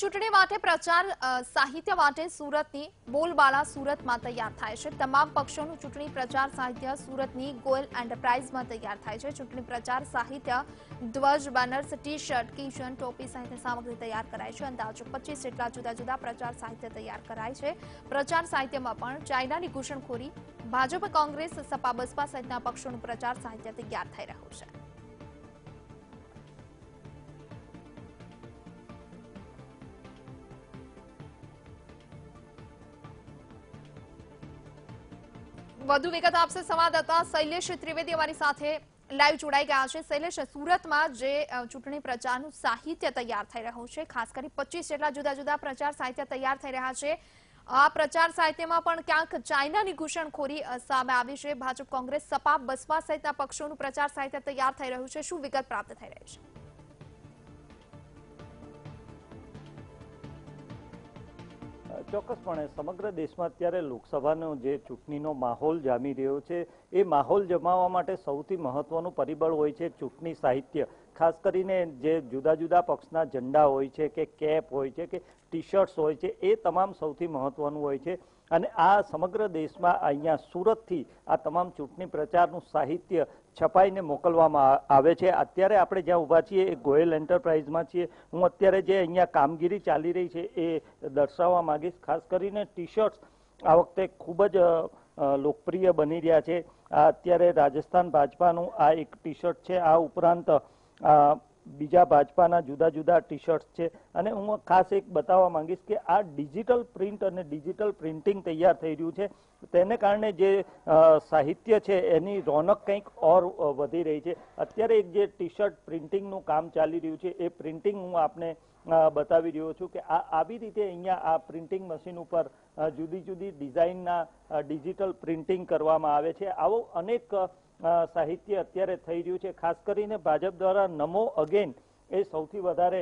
ચૂંટણી માટે પ્રચાર સાહિત્ય માટે સુરતની બોલબાલા સુરતમાં તૈયાર થાય છે. તમામ પક્ષોનું ચૂંટણી પ્રચાર સાહિત્ય સુરતની ગોયલ એન્ટરપ્રાઇઝમાં તૈયાર થાય છે. ચૂંટણી પ્રચાર સાહિત્ય ધ્વજ, બેનર્સ ટી શર્ટ કિચન ટોપી સહિતની સામગ્રી તૈયાર કરાય છે. અંદાજે પચીસ જેટલા જુદા જુદા પ્રચાર સાહિત્ય તૈયાર કરાય છે. પ્રચાર સાહિત્યમાં પણ ચાઇનાની ઘૂસણખોરી, ભાજપ, કોંગ્રેસ, સપા બસપા સહિતના પક્ષોનું પ્રચાર સાહિત્ય તૈયાર થઈ રહ્યું છે. વધુ વિગત આપશે સંવાદદાતા શૈલેષ ત્રિવેદી અમારી સાથે લાઈવ જોડાઈ ગયા છે. શૈલેષ, સુરતમાં જે ચૂંટણી પ્રચારનું સાહિત્ય તૈયાર થઈ રહ્યું છે, ખાસ કરી પચીસ જેટલા જુદા જુદા પ્રચાર સાહિત્ય તૈયાર થઈ રહ્યા છે. આ પ્રચાર સાહિત્યમાં પણ ક્યાંક ચાઇનાની ઘૂસણખોરી સામે આવી છે. ભાજપ, કોંગ્રેસ, સપા, બસપા સહિતના પક્ષોનું પ્રચાર સાહિત્ય તૈયાર થઈ રહ્યું છે. શું વિગત પ્રાપ્ત થઈ રહી છે? ચોક્કસપણે સમગ્ર દેશમાં અત્યારે લોકસભાનો જે ચૂંટણીનો માહોલ જામી રહ્યો છે, એ માહોલ જમાવવા માટે સૌથી મહત્વનું પરિબળ હોય છે ચૂંટણી સાહિત્ય. ખાસ કરીને જે જુદા જુદા પક્ષના ઝંડા હોય છે કે કેપ હોય છે કે ટી શર્ટ્સ હોય છે, એ તમામ સૌથી મહત્વનું હોય છે. અને આ સમગ્ર દેશમાં અહીંયા સુરતથી આ તમામ ચૂંટણી પ્રચારનું સાહિત્ય છપાઈને મોકલવામાં આવે છે. અત્યારે આપણે જ્યાં ઊભા છીએ, એ ગોયલ એન્ટરપ્રાઇઝમાં છીએ. હું અત્યારે જે અહીંયા કામગીરી ચાલી રહી છે, એ દર્શાવવા માંગીશ. ખાસ કરીને ટી શર્ટ્સ આ વખતે ખૂબ જ લોકપ્રિય બની રહ્યા છે. આ અત્યારે રાજસ્થાન ભાજપાનું આ એક ટી શર્ટ છે. આ ઉપરાંત બીજા ભાજપાના જુદા જુદા ટી શર્ટ્સ છે. અને હું ખાસ એક બતાવવા માંગીશ કે આ ડિજિટલ પ્રિન્ટ અને ડિજિટલ પ્રિન્ટિંગ તૈયાર થઈ રહ્યું છે. તેને કારણે જે સાહિત્ય છે એની રોનક કંઈક ઓર વધી રહી છે. અત્યારે એક જે ટી શર્ટ પ્રિન્ટિંગનું કામ ચાલી રહ્યું છે, એ પ્રિન્ટિંગ હું આપને બતાવી રહ્યો છું કે આ આવી રીતે અહીંયા આ પ્રિન્ટિંગ મશીન ઉપર જુદી જુદી ડિઝાઇનના ડિજિટલ પ્રિન્ટિંગ કરવામાં આવે છે. આવો અનેક સાહિત્ય અત્યારે થઈ રહ્યું છે. ખાસ કરીને ભાજપ દ્વારા નમો અગેન એ સૌથી વધારે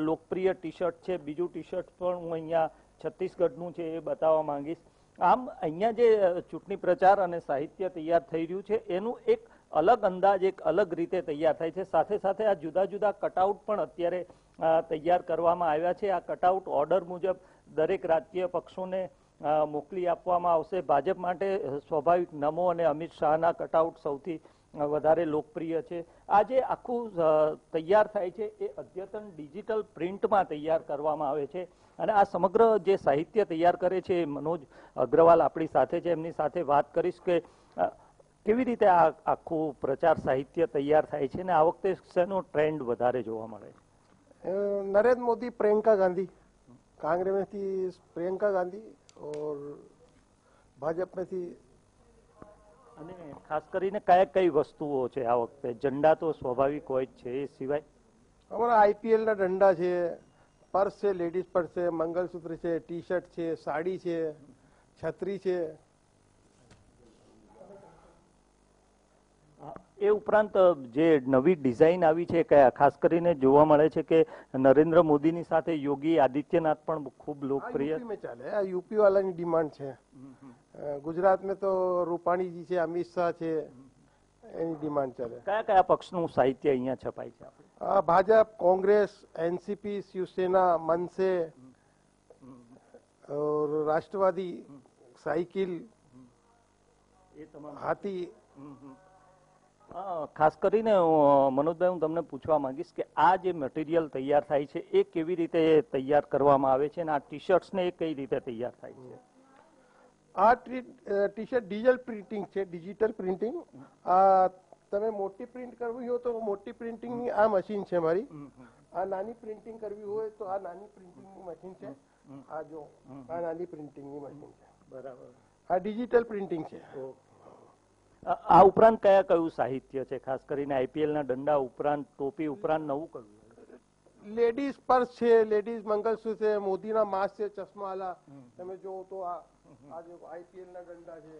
લોકપ્રિય ટી શર્ટ છે. બીજું ટી શર્ટ પણ હું અહીંયા છત્તીસગઢનું છે એ બતાવવા માંગીશ. આમ અહીંયા જે ચૂંટણી પ્રચાર અને સાહિત્ય તૈયાર થઈ રહ્યું છે, એનું એક અલગ અંદાજ, એક અલગ રીતે તૈયાર થાય છે. સાથે સાથે આ જુદા જુદા કટઆઉટ પણ અત્યારે તૈયાર કરવામાં આવ્યા છે. આ કટઆઉટ ઓર્ડર મુજબ દરેક રાજકીય પક્ષોને મોકલી આપવામાં આવશે. ભાજપ માટે સ્વાભાવિક નમો અને અમિત શાહના કટઆઉટ સૌથી વધારે લોકપ્રિય છે. આ જે આખું તૈયાર થાય છે. એ અદ્યતન ડિજિટલ પ્રિન્ટમાં તૈયાર કરવામાં આવે છે. અને આ સમગ્ર જે સાહિત્ય તૈયાર કરે છે મનોજ અગ્રવાલ આપણી સાથે છે. એમની સાથે વાત કરીશ કે કેવી રીતે આ આખું પ્રચાર સાહિત્ય તૈયાર થાય છે અને આ વખતે શેનો ટ્રેન્ડ વધારે જોવા મળે છે? નરેન્દ્ર મોદી પ્રિયંકા ગાંધી. કાંગ્રેસથી પ્રિયંકા ગાંધી और ભાજપમાંથી અને ખાસ કરીને કયા કઈ વસ્તુઓ છે આ વખતે? ઝંડા તો સ્વાભાવિક હોય જ છે એ સિવાય? અમારા આઈપીએલ ના ઝંડા છે પર્સ છે લેડીઝ પર્સ છે મંગલસૂત્ર છે ટી શર્ટ છે સાડી છે છત્રી છે એ ઉપરાંત જે નવી ડિઝાઇન આવી છે કયા ખાસ કરીને જોવા મળે છે કે નરેન્દ્ર મોદીની સાથે યોગી આદિત્યનાથ પણ ખૂબ લોકપ્રિય ચાલે આ યુપી વાળાની ડિમાન્ડ છે. ગુજરાતમાં તો રૂપાણીજી છે અમિત શાહ છે એની ડિમાન્ડ ચાલે. કયા કયા પક્ષનું સાહિત્ય અહીંયા છપાય છે ભાજપ કોંગ્રેસ એનસીપી શિવસેના મનસે રાષ્ટ્રવાદી સાયકિલ હાથી ખાસ કરીને મનોજભાઈ હું તમને પૂછવા માંગીશ કે આ જે મટીરિયલ તૈયાર થાય છે એ કેવી રીતે તૈયાર કરવામાં આવે છે અને આ ટી શર્ટ્સને એ કઈ રીતે તૈયાર થાય છે? આ ટી શર્ટ ડિજિટલ પ્રિન્ટિંગ છે ડિજિટલ પ્રિન્ટિંગ. આ તમે મોટી પ્રિન્ટ કરવી હોય તો મોટી પ્રિન્ટિંગની આ મશીન છે મારી. આ નાની પ્રિન્ટિંગ કરવી હોય તો આ નાની પ્રિન્ટિંગની મશીન છે. આ જો આ નાની પ્રિન્ટિંગની મશીન છે. બરાબર. આ ડિજિટલ પ્રિન્ટિંગ છે. આ આ ઉપરાંત કયા કયું સાહિત્ય છે? ખાસ કરીને આઈપીએલ ના દંડા ઉપરાંત ટોપી ઉપરાંત નવું કયું? લેડીઝ પર્સ છે લેડીઝ મંગલસૂત્ર છે મોદીના માસ્ક છે ચશ્મા વાલા તમે જોવો તો આ આ આઈપીએલ ના દંડા છે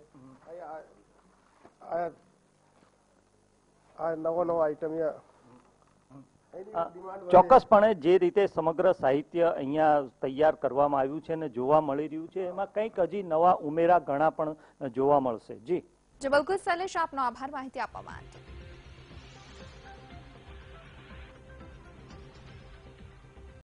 આ નવો નવો આઈટમ ચોક્કસપણે જે રીતે સમગ્ર સાહિત્ય અહીંયા તૈયાર કરવામાં આવ્યું છે અને જોવા મળી રહ્યું છે એમાં કંઈક હજી નવા ઉમેરા ઘણા પણ જોવા મળશે. જી. જે સલેશ આપનો આભાર. માહિતી આપવા માટે